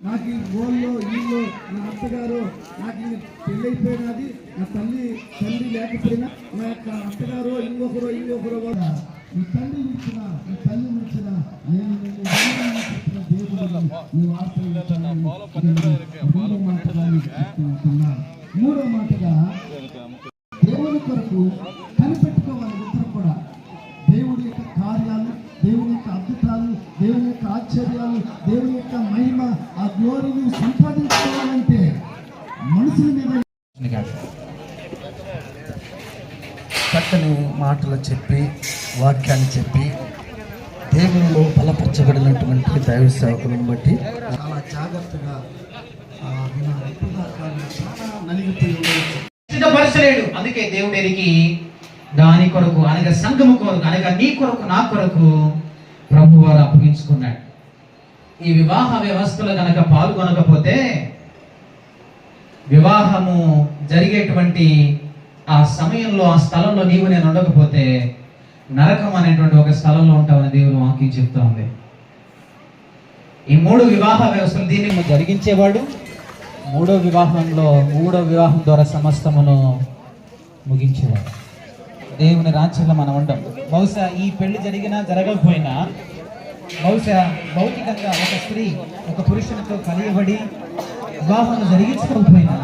నాకు ఈ గోళ్ళు వీళ్ళు నా అత్తగారు నాకు ఇది పెళ్ళైపోయినది నా తల్లి తల్లి లేకపోయినా నా యొక్క అత్తగారు ఇంకొకరు ఇంకొకరు కూడా నీ తల్లి ఇచ్చిన నీ తల్లి ఇచ్చిన నేను చెప్పిన దేవుడు నీ ఆశ్రయించాలని మూడో మాటగా దేవుని కొరకు ఆశ్చర్యాలు దేవుని యొక్క మహిమ ఆ గ్లోరీని సంపాదించుకోవాలంటే మనుషుల మీద చక్కని మాటలు చెప్పి వాక్యాన్ని చెప్పి దేవునిలో బలపరచబడినటువంటి దైవ సేవకులను బట్టి చాలా జాగ్రత్తగా సిద్ధపరచలేడు. అందుకే దేవుడు దాని కొరకు అనగా సంఘము కొరకు అనగా నీ కొరకు నా కొరకు ప్రభు వారు అప్పగించుకున్నాడు. ఈ వివాహ వ్యవస్థలో కనుక పాల్గొనకపోతే వివాహము జరిగేటువంటి ఆ సమయంలో ఆ స్థలంలో నీవు నేను ఉండకపోతే నరకం అనేటువంటి ఒక స్థలంలో ఉంటామని దేవుడు వాక్యం చెప్తా ఉంది. ఈ మూడు వివాహ వ్యవస్థలు దీన్ని జరిగించేవాడు మూడో వివాహంలో మూడో వివాహం ద్వారా సమస్తమును ముగించేవాడు. దేవుని రాజ్యంలో మనం ఉండం. బహుశా ఈ పెళ్ళి జరిగినా జరగకపోయినా బహుశా భౌతికంగా ఒక స్త్రీ ఒక పురుషునితో కలియబడి వివాహం జరిగించకపోయినా